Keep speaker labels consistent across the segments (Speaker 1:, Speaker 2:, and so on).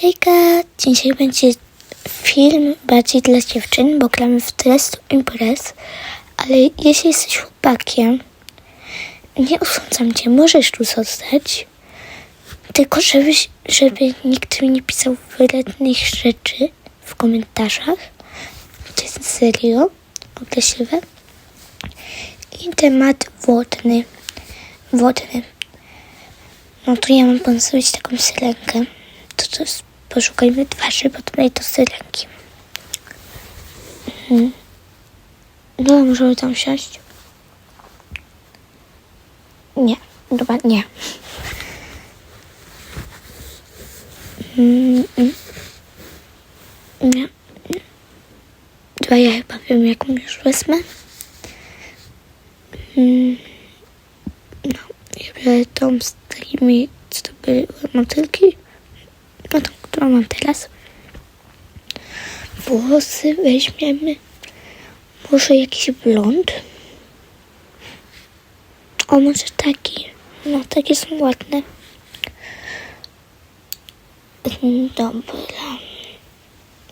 Speaker 1: Hejka, dzisiaj będzie film bardziej dla dziewczyn, bo gramy w Dress to Impress, ale jeśli jesteś chłopakiem, nie osądzam cię, możesz tu zostać, tylko żebyś, żeby nikt mi nie pisał wrednych rzeczy w komentarzach, to jest serio, określiwe. I temat wodny, wodny. No to ja mam pomysłować taką syrenkę. To co, jest- poszukajmy twarzy, tutaj to syrenki. Mhm. No, możemy tam siąść? Nie, dobra, nie. Mm. Nie. Dobra, ja chyba wiem, jaką już wezmę. Mm. No, ja biorę tą z takimi, co to były motylki. No tą, którą mam teraz. Włosy weźmiemy. Może jakiś blond. O, może taki. No, takie są ładne. Mm, Dobra.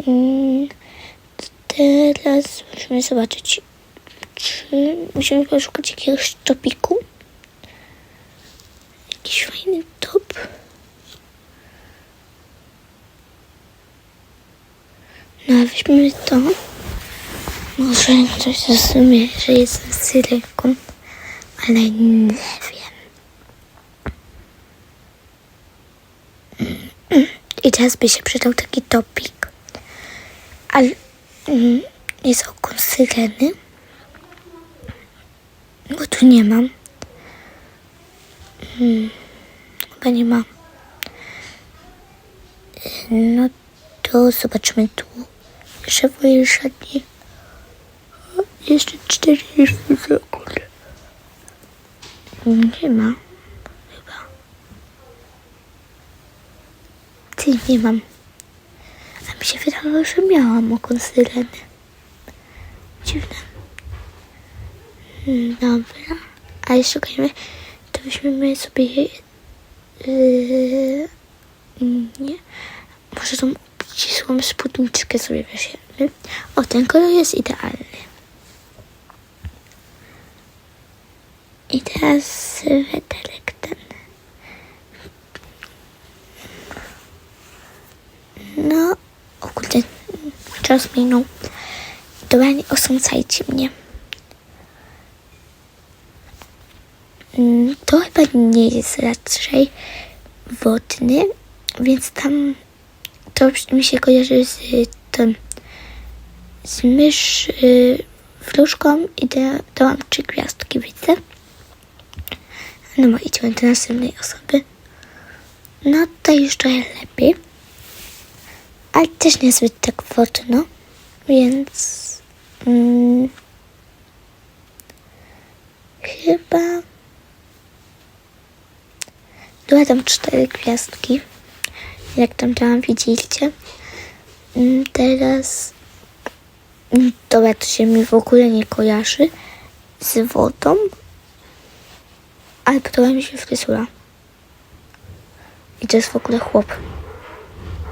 Speaker 1: Mm, Teraz musimy zobaczyć, czy musimy poszukać jakiegoś topiku. Jakiś fajny top. No, weźmy to. Może ktoś zrozumie, że jestem syrenką, ale nie wiem. I teraz by się przydał taki topik. Ale mm, jest okon syreny. Bo tu nie mam. Hmm, chyba nie mam. No to zobaczymy tu. Jeszcze wyjeżdżanie. Jeszcze 40 sekund. Nie ma. Chyba. Ty, nie mam. A mi się wydawało, że miałam okon syreny. Dziwne. Mm, Dobra. A jeszcze szukajmy. To weźmiemy sobie... Yy, nie. Może tą obcisłą spódniczkę sobie weźmiemy. O, ten kolor jest idealny. I teraz sweterek ten. No, o kurde, czas minął. Dobra, nie osądzajcie mnie. Mm, To chyba nie jest raczej wodny, więc tam to mi się kojarzy z y, tym z mysz y, wróżką i da, dałam trzy gwiazdki, widzę. No bo idźmy do następnej osoby. No to trochę lepiej. Ale też niezbyt tak wodno, więc mm, chyba tam cztery gwiazdki. Jak tam tam widzieliście. Mm, Teraz. mm, Dobra, to się mi w ogóle nie kojarzy z wodą. Ale podoba mi się fryzura. I to jest w ogóle chłop.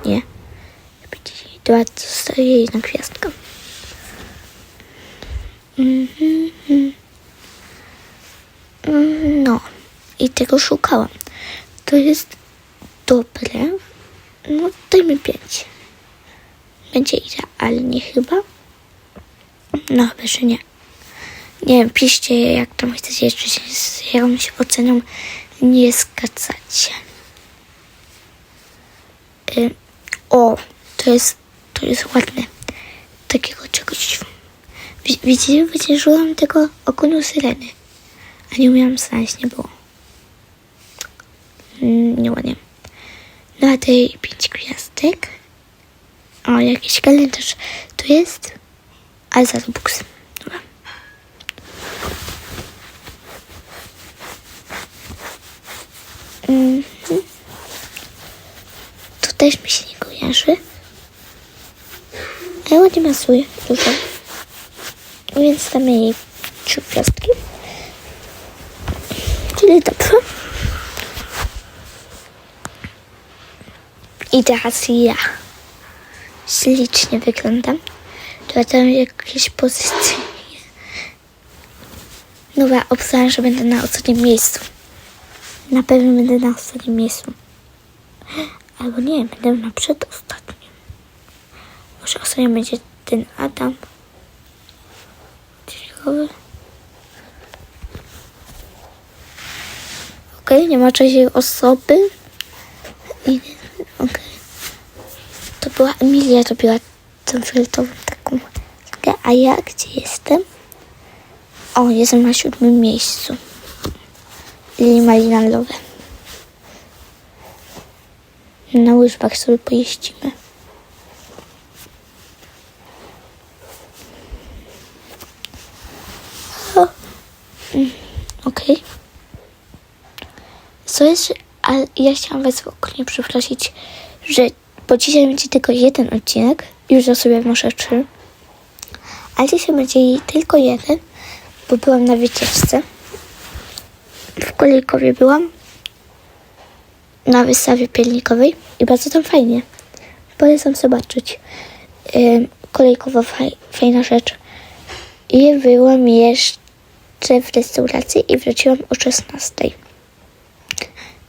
Speaker 1: Nie. Dobra, zostaje jedna gwiazdka. Mhm, mhm. Mm, No. I tego szukałam to jest dobre. No dajmy pięć. Będzie idealnie chyba. No że nie. Nie wiem, piszcie jak tam chcecie jeszcze się z jakąś oceną nie zgadzacie. Y, o, to jest, to jest ładne. Takiego czegoś. Wi- Widzicie, wyciężyłam tego okonu syreny. A nie umiałam znaleźć, nie było. Mm, nieładnie. A tej pięć gwiazdek. O, jakiś kalendarz tu jest. Ale za to buks. Dobra. Mhm. To też mi się nie kojarzy. Ale ładnie masuje dużo. Więc damy jej trzy gwiazdki. Czyli dobrze. I teraz ja. Ślicznie wyglądam. Dodam jakieś pozycje. Dobra, obstałem, że będę na ostatnim miejscu. Na pewno będę na ostatnim miejscu. Albo nie, będę na przedostatnim. Może ostatnim będzie ten Adam. Ciekawe. Okej, nie ma trzeciej osoby. Była Emilia, robiła tą fioletową taką. A ja gdzie jestem? O, jestem na siódmym miejscu. Lili Malinalowe. Na łyżwach sobie pojeździmy. Mm, Okej. Co jest, ale ja chciałam was ogólnie przeprosić, że bo dzisiaj będzie tylko jeden odcinek, już za sobie wnoszę trzy, ale dzisiaj będzie tylko jeden, bo byłam na wycieczce. W Kolejkowie byłam, na wystawie pielnikowej i bardzo tam fajnie. Polecam zobaczyć. Kolejkowa faj, fajna rzecz. I byłam jeszcze w restauracji i wróciłam o 16.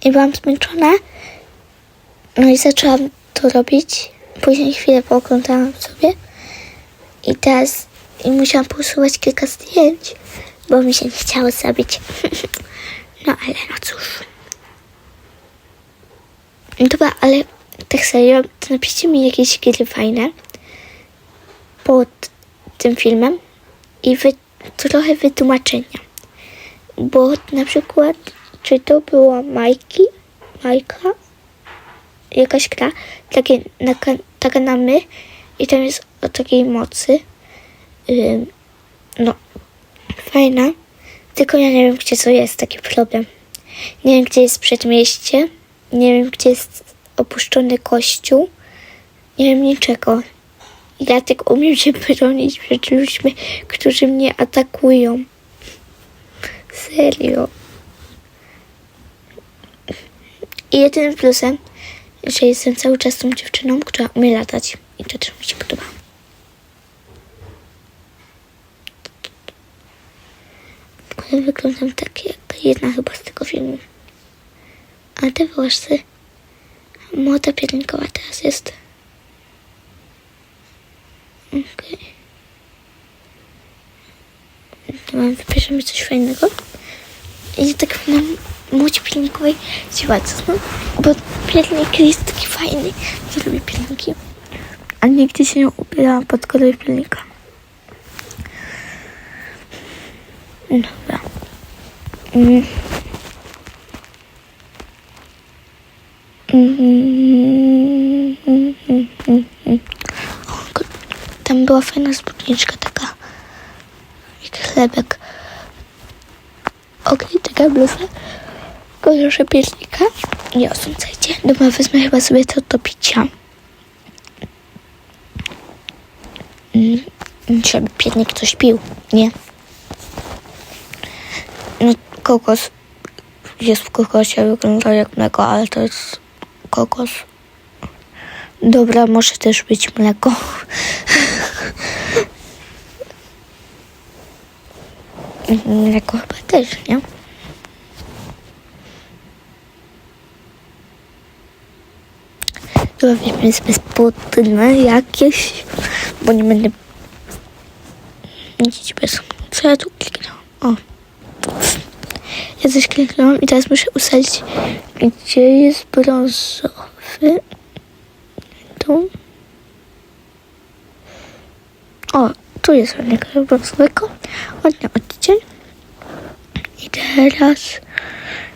Speaker 1: I byłam zmęczona. No i zaczęłam to robić. Później chwilę pooglądałam sobie. I teraz i musiałam posuwać kilka zdjęć, bo mi się nie chciało zrobić. no ale no cóż. Dobra, ale tak serio, to napiszcie mi jakieś gry fajne pod tym filmem i wy, trochę wytłumaczenia. Bo na przykład, czy to była Majki, Majka, jakaś gra, takie na, ka- taka na my i tam jest o takiej mocy. No, fajna, tylko ja nie wiem, gdzie to jest, taki problem. Nie wiem, gdzie jest przedmieście, nie wiem, gdzie jest opuszczony kościół, nie wiem niczego. Ja tylko umiem się bronić przed ludźmi, którzy mnie atakują. Serio. I jedynym plusem, że jestem cały czas tą dziewczyną, która umie latać. I to też mi się podoba. Wyglądam tak jak jedna chyba z tego filmu. A te włosy. Młoda piernikowa teraz jest. Okej. Okay. Wybierzemy coś fajnego. I tak na młodzie piernikowej się bardzo, no, bo piernik jest taki fajny. Ja lubię pierniki. A nigdy się nie ubierałam pod kolor piernika. Dobra. Mm. Tam była fajna spódniczka taka. Jak chlebek. Okej, taka bluza. Kolorze piernika. Nie osądzajcie. Dobra, wezmę chyba sobie to do picia. Mm, Żeby piernik coś pił. Nie. No, kokos jest w kokosie, wygląda jak mleko, ale to jest kokos. Dobra, może też być mleko. Mleko chyba też, nie? Weźmy sobie spodnie jakieś, bo nie będę widzieć bez... Co ja tu kliknęłam? O. Ja coś kliknęłam i teraz muszę ustalić, gdzie jest brązowy. Tu. O, tu jest ładnie kolor brązowego. Ładny odcień. I teraz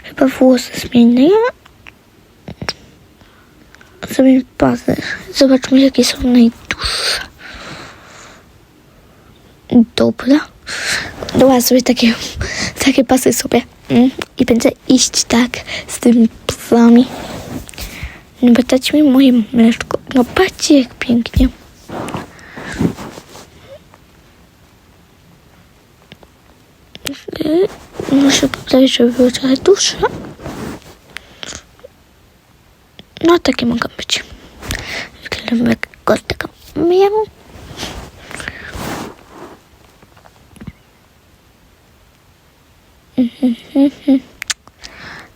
Speaker 1: chyba włosy zmienię. Zrobimy bazę. Zobaczmy, jakie są najdłuższe. Dobra. Dobra, sobie takie, takie pasy sobie. Mm. I będę iść tak z tymi psami. No bo dać mi moje mleczko. No patrzcie, jak pięknie. Muszę poprawić, żeby były trochę dłuższe. No takie mogą być. Robego tego miał.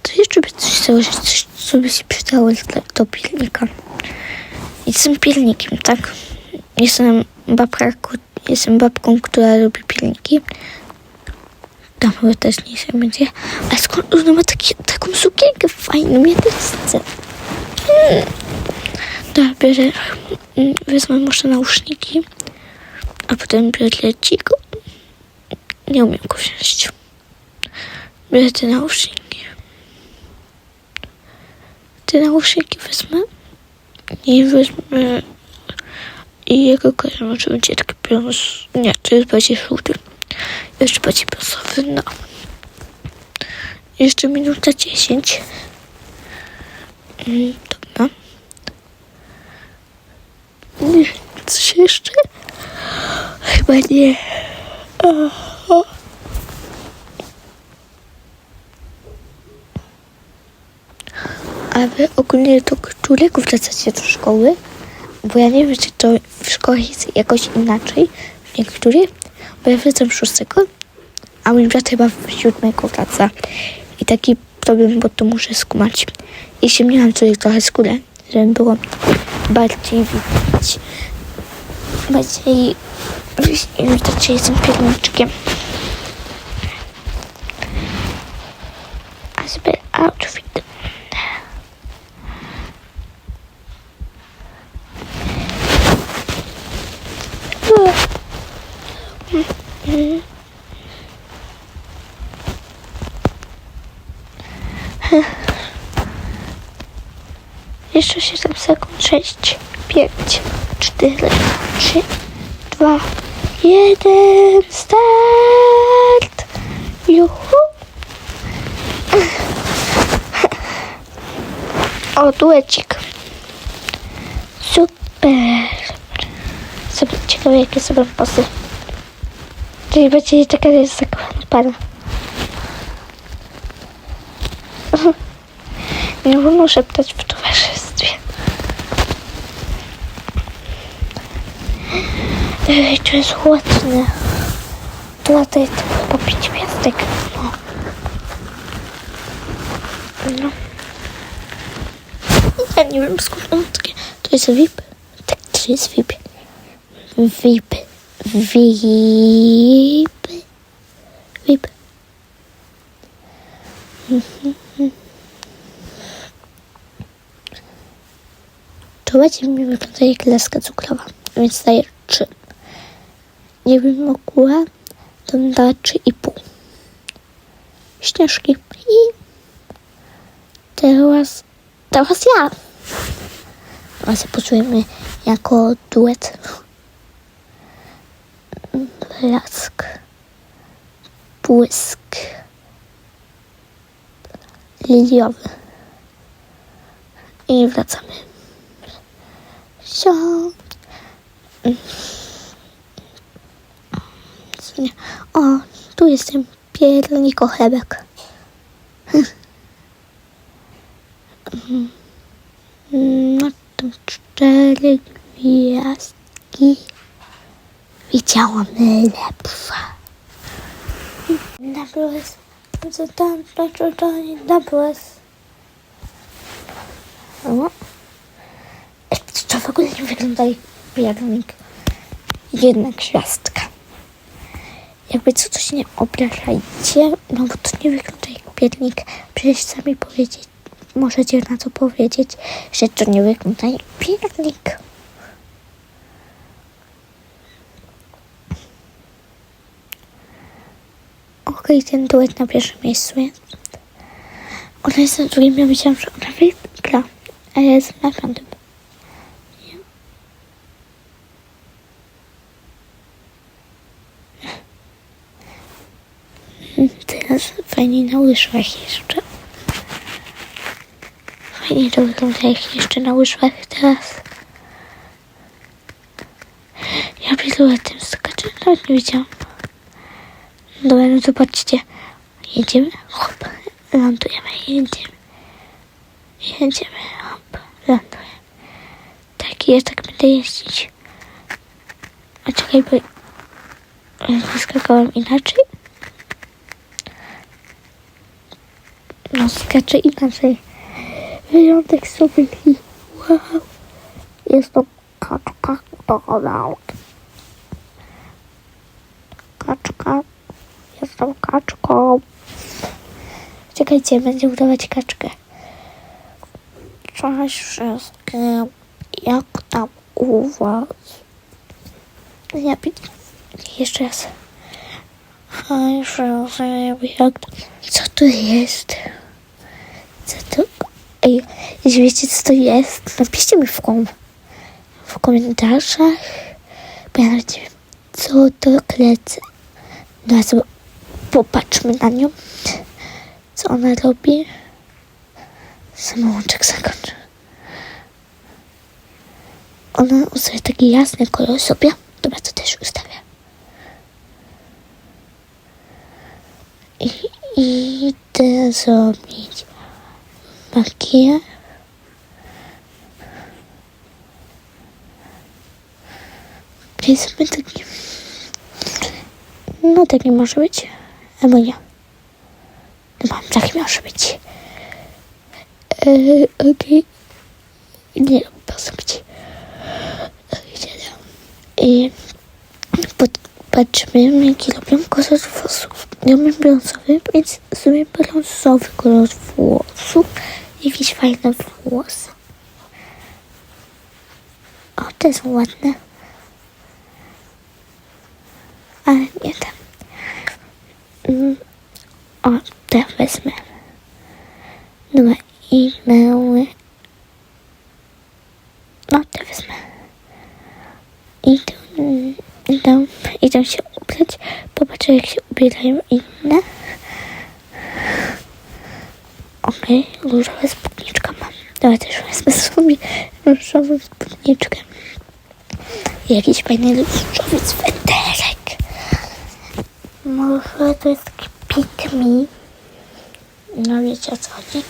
Speaker 1: To jeszcze by coś założyć, coś, co by się przydało do pilnika. Jestem pilnikiem, tak? Jestem babka, jestem babką, która lubi pilniki. Tam chyba też nie się będzie. A skąd ona ma taki, taką sukienkę fajną? Ja też chcę. Dobra, bierze, mm, wezmę może nauszniki, a potem biorę cigo. Nie umiem go wziąć. Bierę te nauszniki. Te nauszniki wezmę i wezmę i jego kolor może będzie taki brąz. Nie, to jest bardziej żółty. Jeszcze bardziej brązowy, no. Jeszcze minuta 10. Mm, Dobra. Nie, coś jeszcze? Chyba nie. Aha. Ale ogólnie to którego wracacie do szkoły? Bo ja nie wiem, czy to w szkole jest jakoś inaczej w niektórych. Bo ja wracam szóstego, a mój brat chyba w siódmego wraca. I taki problem, bo to muszę skumać. I się miałam tutaj trochę skórę, żeby było bardziej widać. Bardziej widać, że jestem pierniczkiem. A sobie outfit. Jeszcze 7 sekund. 6, 5, 4, 3, 2, 1. Start! Juhu! O, duecik. Super. Ciekawe, jakie sobie pasy. Czyli będzie taka jest zakochana para. Nie wolno szeptać w towarzystwie. Ej, to jest ładne. Tutaj to chyba pięć. No. Ja nie wiem skąd on takie... To jest VIP? Tak, to jest VIP. VIP. VIP. VIP. To będzie mi wygląda jak laska cukrowa, więc daję 3. Nie bym mogła, to bym dała 3,5. Śnieżki. I teraz, teraz ja. Teraz się poczujemy jako duet. Blask. Błysk. Liliowy. I wracamy. Sio. Co nie? O, tu jestem pierniko chlebek. No tam cztery gwiazdki. Widziałam lepsza. Doubles. Co tam, to, to, to, doubles. O. To w ogóle nie wygląda jak piernik. Jedna gwiazdka. Jakby co, to się nie obrażajcie, no bo to nie wygląda jak piernik. Przecież sami powiedzieć, możecie na to powiedzieć, że to nie wygląda jak piernik. Okej, ten duet na pierwszym miejscu jest. Ona jest na drugim, ja myślałam, że ona wygra, a ja jestem na piątym. Teraz fajnie na łyżwach jeszcze. Fajnie to wygląda jak jeszcze na łyżwach teraz. Ja pilotem skaczę, nawet nie widziałam. Dobra, no zobaczcie. Jedziemy, hop, lądujemy, jedziemy. Jedziemy, hop, lądujemy. Tak ja tak będę jeździć. A czekaj, bo ja skakałam inaczej. Skaczę inaczej. Wyjątek sobie. Wow. Jestem kaczka Donald. Kaczka. Jestem kaczką. Czekajcie, będzie udawać kaczkę. Cześć wszystkim. Jak tam u was? Ja jeszcze raz. Hej wszystkim. Jak tam? Co to jest? Ej, jeśli wiecie co to jest, napiszcie mi w, kom- w komentarzach. Bo ja nawet nie wiem, co to klecę. No a sobie popatrzmy na nią. Co ona robi? Samouczek zakończy. Ona ustawia taki jasny kolor sobie. Dobra, to też ustawię. I idę zrobić makijaż. Czyli sobie taki... No taki może być. Albo nie. No mam, taki może być. Eee, okej. Nie, posłuchajcie. Siadam. I pod, patrzymy, jaki robią kolor włosów. Ja mam brązowy, więc sobie brązowy kolor włosów. Jakieś fajne włosy. O, te są ładne. Ale nie te. Mm, O, te wezmę. Dobra, i mały. No, te wezmę. Idę, mm, idę, idę się ubrać. Popatrzę, jak się ubierają inne. Okej, różowa spódniczka mam. Dobra, też wezmę sobie różową spódniczkę. Jakiś fajny różowy sweterek. Może to jest pick me. No wiecie o co chodzi.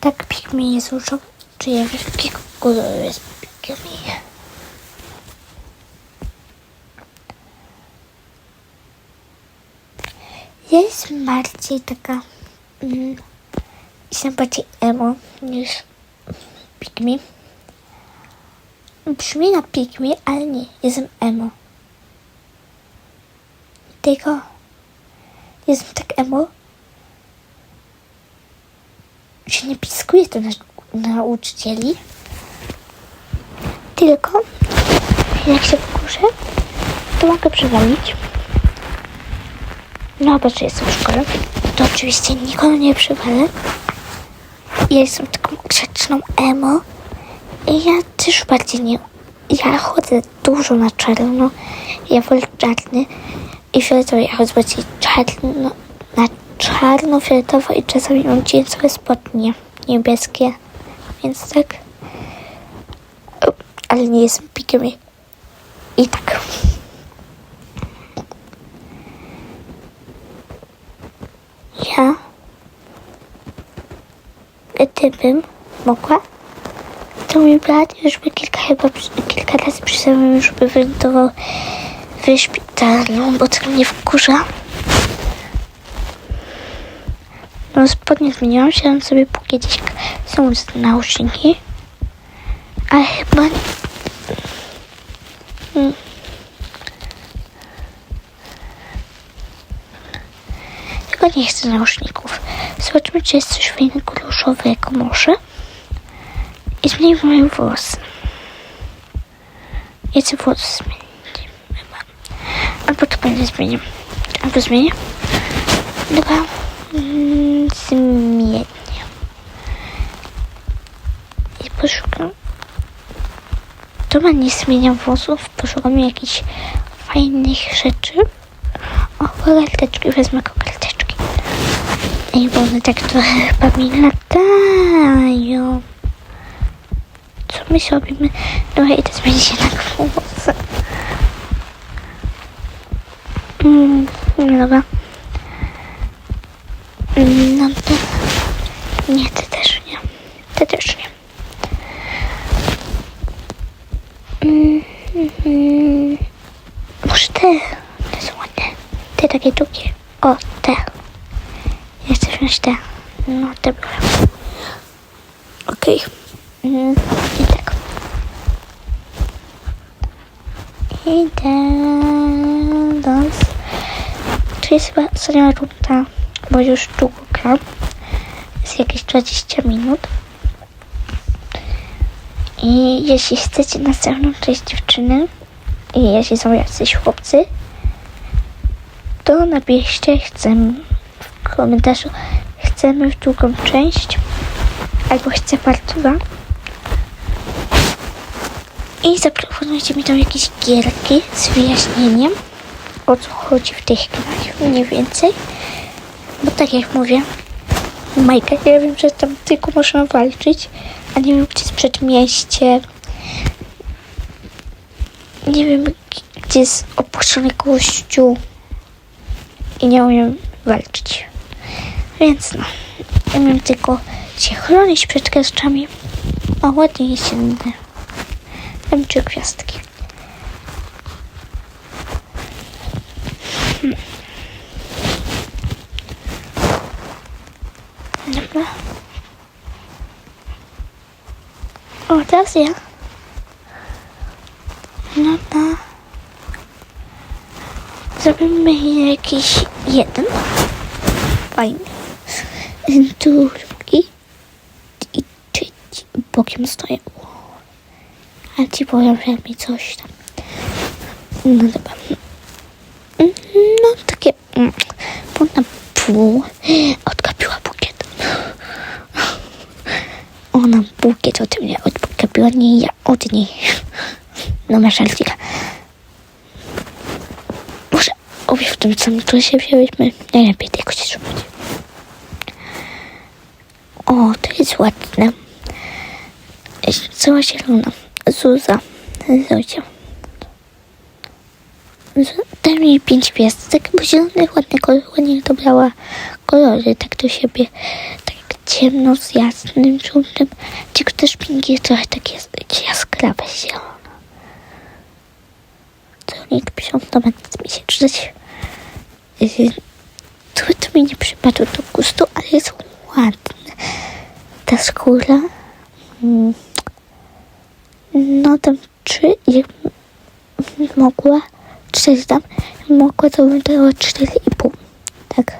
Speaker 1: Tak pick me jest różowy. Czy jakiego koloru jest pick me? Ja jestem bardziej taka... Mm, jestem bardziej emo niż pick me. Brzmi na pick me, ale nie. Jestem emo. Tylko jestem tak emo, że nie piskuję to na nauczycieli. Tylko jak się wkurzę, to mogę przywalić. No, bo jestem w szkole, oczywiście nikogo nie przywalę. Ja jestem taką grzeczną emo. I ja też bardziej nie... Ja chodzę dużo na czarno. Ja wolę czarny i fioletowy. Ja chodzę bardziej czarno, na czarno, fioletowo i czasami mam jeansowe spodnie niebieskie. Więc tak... Ale nie jestem pikiem. I tak... Ja... Gdybym mogła, to mój brat już by kilka chyba kilka razy przy sobie już by wylądował w szpitalu, bo to mnie wkurza. No spodnie zmieniłam, siadam sobie po kiedyś są nauszniki, ale chyba Mm. Chyba nie chcę nauszników. Zobaczmy, czy jest coś fajnego różowego może. I zmienię moje włosy. Ja chcę włosy zmienić. Chyba. Albo to będę zmienię. Albo zmienię. Dobra. Mm, zmienię. I poszukam. Dobra, nie zmieniam włosów. Poszukam jakichś fajnych rzeczy. O, kokarteczki. Wezmę kokarteczki. Ej, bo one tak trochę chyba mi latają. Co my zrobimy? Dobra, idę zmienić jednak włosy. Mm, no dobra. Mm, No to... Nie, ty też nie. Ty też nie. Mm, mm, może te? Te są ładne. Te takie długie. O, chcę te. No, biorę. Okej. Mm, I tak. Idąc. To jest chyba ostatnia runda, bo już długo gram. Jest jakieś 20 minut. I jeśli chcecie następną część dziewczyny i jeśli są jacyś chłopcy, to napiszcie chcemy komentarzu chcemy w drugą część albo chcę part 2 i zaproponujcie mi tam jakieś gierki z wyjaśnieniem o co chodzi w tych grach mniej więcej bo tak jak mówię Majka, ja wiem, że tam tylko można walczyć, a nie wiem, gdzie jest przedmieście. Nie wiem, gdzie jest opuszczony kościół. I nie umiem walczyć. Więc no, umiem tylko się chronić przed gwiazdczami. A ładnie jest inny. Tam trzy gwiazdki. Dobra. O, teraz ja. No to zrobimy jakiś jeden. Fajny. Drugi. I trzeci. Bokiem stoję. A ci powiem, że mi coś tam. No dobra. No takie mm, pół na pół. Odkapiła bukiet. Ona bukiet od mnie odkapiła, nie ja od niej. No masz rację. Może obie w tym samym czasie wzięłyśmy. Najlepiej tego się trzymać. O, to jest ładne. Jest Cała zielona. Zuza. Zuzia. Daj mi pięć gwiazdek, bo zielony ładny kolor, ładnie dobrała kolory tak do siebie. Tak ciemno z jasnym, żółtym. Tylko też pinki trochę takie jas- jaskrawe zielone. To nikt piszą, to będzie mi się czytać. Trochę to mi nie przypadło do gustu, ale jest ładne. Ta skóra. Mm. No tam trzy, jak mogła, cztery tam, mogła to bym dała cztery i pół. Tak.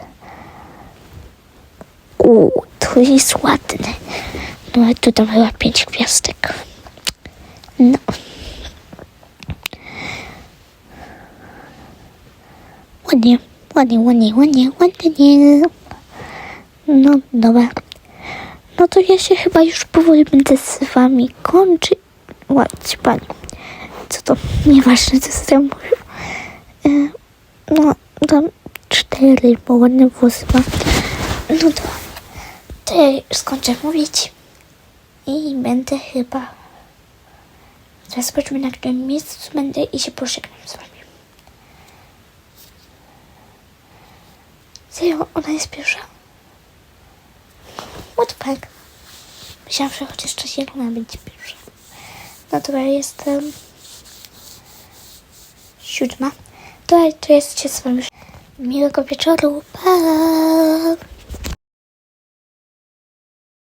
Speaker 1: Uuu, to jest ładne. No ale tu tam chyba pięć gwiazdek. No. Ładnie, ładnie, ładnie, ładnie, ładnie. No dobra. No to ja się chyba już powoli będę z wami kończyć. Ładnie, pani. Co to? Nieważne, co sobie mówił. E, no, tam cztery, bo ładne włosy ma. No to, to ja już skończę mówić. I będę chyba... Teraz zobaczmy na którym miejscu będę i się pożegnam z wami. Serio, ona jest pierwsza. What the fuck? Myślałam, że chociaż ta zielona będzie pierwsza. No to ja jestem siódma. To, to jest się z wami. Miłego wieczoru. Pa!